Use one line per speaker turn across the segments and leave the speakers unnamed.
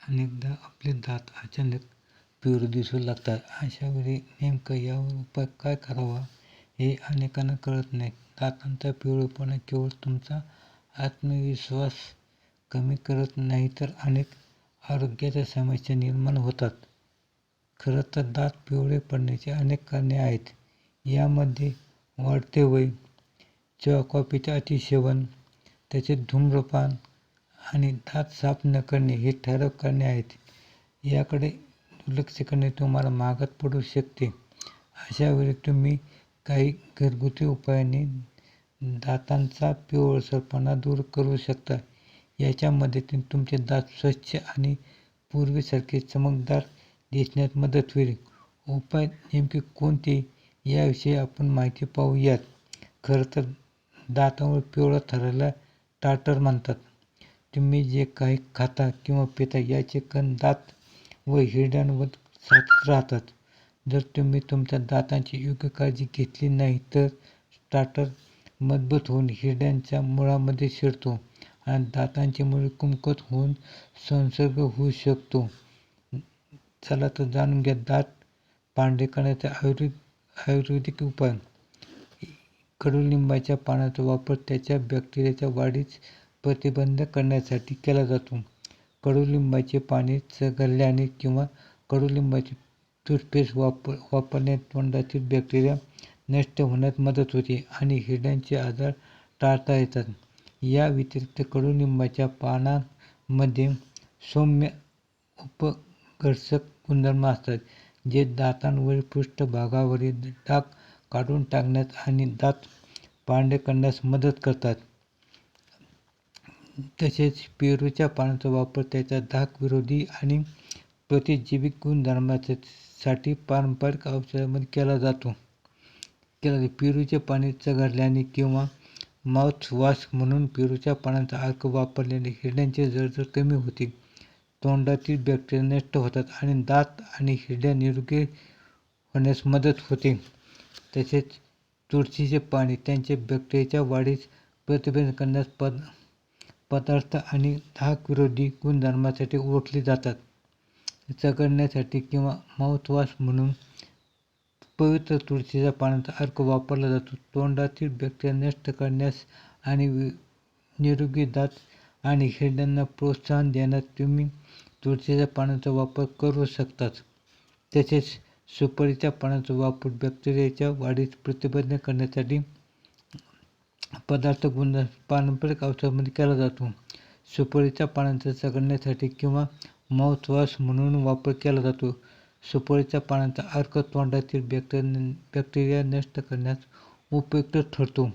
अनेकदा आपले दात अचानक पिवळे दिसू लागतात. अशा वेळी नेमकं यावर उपाय काय करावा हे अनेकांना कळत नाही. दातांचा पिवळेपणा केवळ तुमचा आत्मविश्वास कमी करत नाही तर अनेक आरोग्याच्या समस्या निर्माण होतात. खरं तर दात पिवळे पडण्याची अनेक कारणे आहेत. यामध्ये वाढते वय चहा कॉफीचे अतिसेवन त्याचे धूम्रपान आणि दात साफ न करणे हे ठराविक कारणे आहेत. याकडे दुर्लक्ष करणे तुम्हाला महागात पडू शकते. अशा वेळी तुम्ही काही घरगुती उपायाने दातांचा पिवळसरपणा दूर करू शकता. याच्या मदतीने तुमचे दात स्वच्छ आणि पूर्वीसारखे चमकदार दिसण्यास मदत होईल. उपाय नेमके कोणते? याविषयी आपण माहिती पाहूयात. खरं तर दातांवर पिवळा थराला टार्टर म्हणतात. तुम्ही जे काही खाता किंवा पिता याचे कण दात व हिरड्यांवर साचत राहतात. जर तुम्ही तुमच्या दातांची योग्य काळजी घेतली नाही तर स्टार्टर मजबूत होऊन हिरड्यांच्या मुळामध्ये शिरतो आणि दातांचे मुळे कुमकत होऊन संसर्ग होऊ शकतो. चला तर जाणून घ्या दात पांढरे करण्याचे आयुर्वेद आयुर्वेदिक उपाय. कडुलिंबाच्या पानाचा वापर त्याच्या बॅक्टेरियाच्या वाढीस प्रतिबंध करण्यासाठी केला जातो. कडुलिंबाचे पाने चघळल्याने किंवा कडुलिंबाची टूथपेस्ट वापर वापरण्यात तोंडातील बॅक्टेरिया नष्ट होण्यास मदत होते आणि हिरड्यांचे आजार टाळता येतात. या व्यतिरिक्त कडुलिंबाच्या पानांमध्ये सौम्य उपघर्षक गुणधर्म असतात जे दातांवरील पृष्ठभागावरील डाग काढून टाकण्यास आणि दात पांढरे करण्यास मदत करतात. तसेच पेरूच्या पानांचा वापर त्याच्या धाक विरोधी आणि प्रतिजैविक गुणधर्मासाठी पारंपरिक औषधामध्ये केला जातो. केला जातो पेरूचे पाने चघळल्याने किंवा माउथवॉश म्हणून पेरूच्या पानांचा अर्क वापरल्याने हिरड्यांची जळजळ कमी होते. तोंडातील बॅक्टेरिया नष्ट होतात आणि दात आणि हिरड्या निरोगी होण्यास मदत होते. तसेच तुळशीचे पाने त्यांचे बॅक्टेरियाच्या वाढीस प्रतिबंध करण्यास पद पदार्थ आणि धाकविरोधी गुणधर्मासाठी ओळखले जातात. चघळण्यासाठी किंवा माउथवॉश म्हणून पवित्र तुळशीच्या पानांचा अर्क वापरला जातो. तोंडातील बॅक्टेरिया नष्ट करण्यास आणि निरोगी दात आणि हिरड्यांना प्रोत्साहन देण्यास तुम्ही तुळशीच्या पानांचा वापर करू शकतात. तसेच सुपारीच्या पानांचा वापर बॅक्टेरियाच्या वाढीस प्रतिबंध करण्यासाठी पदार्थ गुण पारंपरिक औषधामध्ये केला जातो. सुपारीच्या पानांचा चघळण्यासाठी किंवा माउथवॉश म्हणून वापर केला जातो. सुपारीच्या पानांचा अर्क तोंडातील बॅक्टेरिया बॅक्टेरिया नष्ट करण्यास उपयुक्त ठरतो.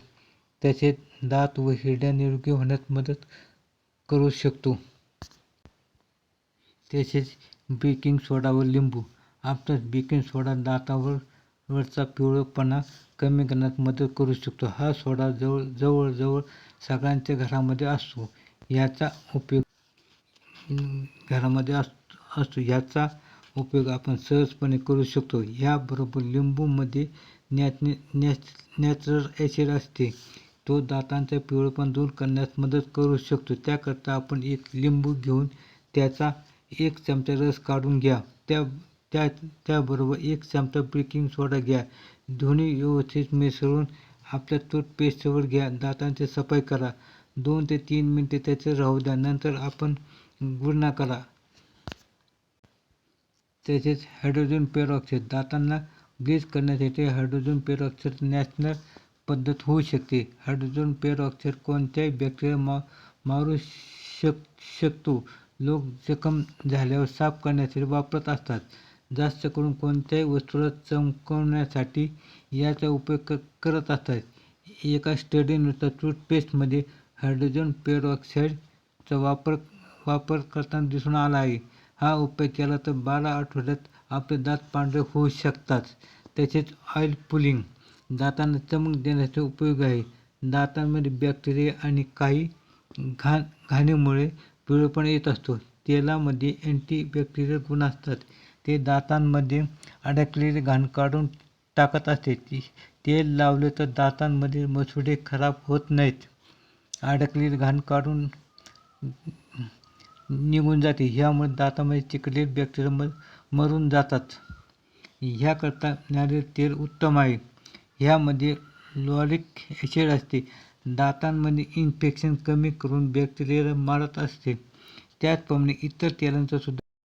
तसेच दात व हिरड्या निरोगी होण्यास मदत करू शकतो. तसेच बेकिंग सोडा व लिंबू. आपल्यास बेकिंग सोडा दातावर वरचा पिवळपणा कमी करण्यात मदत करू शकतो. हा सोडा जवळ जवळजवळ सगळ्यांच्या घरामध्ये असतो. याचा उपयोग घरामध्ये अस असतो. याचा उपयोग आपण सहजपणे करू शकतो. याबरोबर लिंबूमध्ये नॅच नॅच नॅचरल ॲसिड असते. तो दातांचा पिवळपण दूर करण्यास मदत करू शकतो. त्याकरता आपण एक लिंबू घेऊन त्याचा एक चमचा रस काढून घ्या. त्या त्या त्याबरोबर एक चमचा बेकिंग सोडा घ्या. दोन्ही व्यवस्थित मिसळून आपल्या टूथपेस्टवर घ्या. दातांची सफाई करा. दोन ते तीन मिनटे त्याचे राहू द्या. नंतर आपण गुळणा करा तसेच हायड्रोजन पेरॉक्साईड दातांना ब्लीच करण्यासाठी हायड्रोजन पेरॉक्साईड नॅशनल पद्धत होऊ शकते. हायड्रोजन पेरॉक्साईड कोणत्याही बॅक्टेरिया मा मारू शक शकतो. लोक जखम झाल्यावर साफ करण्यासाठी वापरत असतात. जास्त करून कोणत्याही वस्तूला चमकवण्यासाठी याचा उपयोग क करत असतात. एका स्टडीनुसार टूथपेस्टमध्ये हायड्रोजन पेरॉक्साईडचा वापर वापर करताना दिसून आला आहे. हा उपाय केला तर बारा आठवड्यात आपले दात पांढरे होऊ शकतात. तसेच ऑइल पुलिंग दातांना चमक देण्याचा उपयोग आहे. दातांमध्ये बॅक्टेरिया आणि काही घाण घाणीमुळे पिळपणा येत असतो. तेलामध्ये अँटीबॅक्टेरियल गुण असतात. ते दातांमध्ये अडकलेली घाण काढून टाकत असते. ती तेल लावले तर दातांमध्ये मसुडे खराब होत नाहीत. अडकलेली घाण काढून निघून जाते. ह्यामुळे दातामध्ये चिकटलेले बॅक्टेरिया मरून जातात. ह्याकरता नारळ तेल उत्तम आहे. ह्यामध्ये लॉरिक ॲसिड असते. दातांमध्ये इन्फेक्शन कमी करून बॅक्टेरिया मारत असते. त्याचप्रमाणे इतर तेलांचा सुद्धा